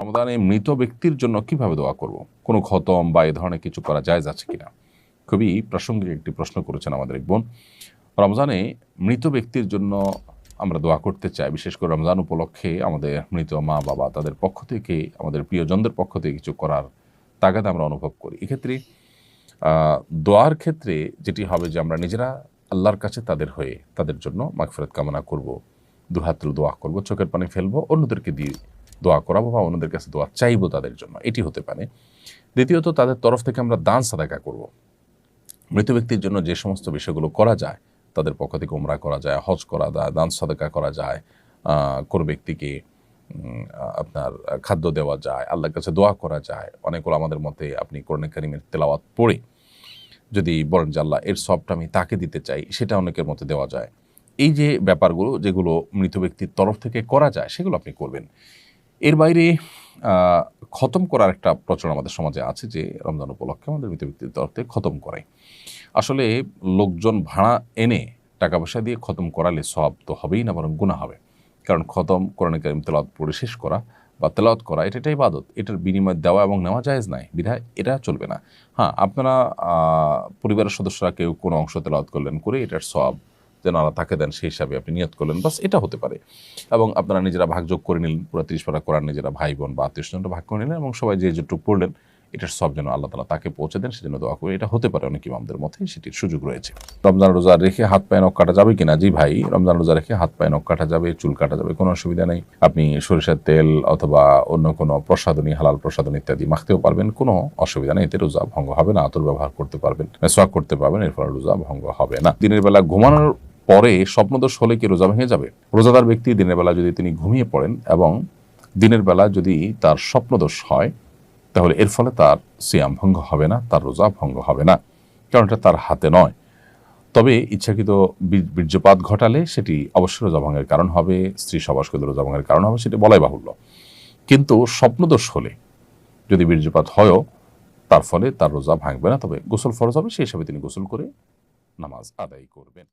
রমজানে মৃত ব্যক্তির জন্য কীভাবে দোয়া করব? কোনো খতম বা এ ধরনের কিছু করা যায় যাচ্ছে কিনা? খুবই প্রাসঙ্গিক একটি প্রশ্ন করেছেন আমাদের এক বোন। রমজানে মৃত ব্যক্তির জন্য আমরা দোয়া করতে চাই। বিশেষ করে রমজান উপলক্ষে আমাদের মৃত মা, বাবা তাদের পক্ষ থেকে, আমাদের প্রিয়জনদের পক্ষ থেকে কিছু করার তাগাদ আমরা অনুভব করি। এক্ষেত্রে দোয়ার ক্ষেত্রে যেটি হবে যে আমরা নিজেরা আল্লাহর কাছে তাদের হয়ে তাদের জন্য মাগফিরাত কামনা করব, দুহাত তুলে দোয়া করব, চোখের পানি ফেলব, অন্যদেরকে দিয়ে দোয়া করাবো বা অন্যদের কাছে দোয়া চাইব তাদের জন্য। এটি হতে পারে। দ্বিতীয়ত, তাদের তরফ থেকে আমরা দান সাদাকা করব। মৃত ব্যক্তির জন্য যে সমস্ত বিষয়গুলো করা যায়, তাদের পক্ষ থেকে উমরা করা যায়, হজ করা যায়, দান সাদাকা করা যায় কোনো ব্যক্তিকে আপনার খাদ্য দেওয়া যায়, আল্লাহর কাছে দোয়া করা যায়, অনেকগুলো আমাদের মতে আপনি কোরআন কারিমের তেলাওয়াত পড়ে যদি বলেন যে, আল্লাহ, এর সবটা আমি তাকে দিতে চাই সেটা অনেকের মতে দেওয়া যায়। এই যে ব্যাপারগুলো, যেগুলো মৃত ব্যক্তির তরফ থেকে করা যায়, সেগুলো আপনি করবেন। এর বাইরে খতম করার একটা প্রচলন আমাদের সমাজে আছে যে রমজান উপলক্ষে আমাদের মৃত ব্যক্তির তরফ খতম করে আসলে লোকজন ভাড়া এনে টাকা পয়সা দিয়ে খতম করালে সব তো হবেই না, বরং গুণা হবে। কারণ খতম, কোরআন কারিম তেলাওয়াত পড়ে শেষ করা বা তেলাওয়াত করা, এটা এটাই ইবাদত। এটার বিনিময় দেওয়া এবং নেওয়া জায়েজ নাই। বিধায় এটা চলবে না। হ্যাঁ আপনারা পরিবারের সদস্যরা কেউ কোনো অংশ তেলাওয়াত করলেন করে এটার সব যেন আল্লাহ তাকে দেন, সেই হিসাবে আপনি নিয়ত করলেন। বাস এটা হতে পারে। এবং আপনারা নিজেরা ভাগযোগ করে নিলেন। পুরো তিরিশ পারা করার নিজেরা ভাই বোন বা আত্মীয় স্বজনরা ভাগ করে নিলেন এবং সবাই যে যেটুকু পড়লেন, এটার সব যেন আল্লাহ তালা তাকে পৌঁছে দেন, সেজন্য দোয়া করে এটা হতে পারে অনেক ইমামদের মধ্যে, সেটির সুযোগ রয়েছে। রমজান রোজা রেখে হাত পায়ে নখ কাটা যাবে কিনা? জি ভাই, রমজান রোজা রেখে হাত পায়ে নখ কাটা যাবে, চুল কাটা যাবে, কোনো অসুবিধা নেই। আপনি সরিষার তেল অথবা অন্য কোনো প্রসাদনী হালাল প্রসাদনী ইত্যাদি মাখতেও পারবেন, কোনো অসুবিধা নেই। এতে রোজা ভঙ্গ হবে না, আতর ব্যবহার করতে পারবেন সোয়াক করতে পারবেন, এর ফলে রোজা ভঙ্গ হবে না। দিনের বেলা ঘুমানোর পরে স্বপ্নদোষ হলে কি রোজা ভেঙে যাবে? রোজাদার ব্যক্তি দিনের বেলা যদি তিনি ঘুমিয়ে পড়েন এবং দিনের বেলা যদি তার স্বপ্নদোষ হয়, তাহলে এর ফলে তার সিয়াম ভঙ্গ হবে না, তার রোজা ভঙ্গ হবে না। কারণ এটা তার হাতে নয়। তবে ইচ্ছাকৃত বীর- বীর্যপাত ঘটালে সেটি অবশ্যই রোজা ভঙ্গের কারণ হবে, স্ত্রী সবাসকৃত রোজা ভঙ্গের কারণ হবে, সেটি বলাই বাহুল্য। কিন্তু স্বপ্নদোষ হলে যদি বীর্যপাত হয়ও, তার ফলে তার রোজা ভাঙবে না, তবে গোসল ফরজ হবে, সেই হিসাবে তিনি গোসল করে নামাজ আদায় করবেন।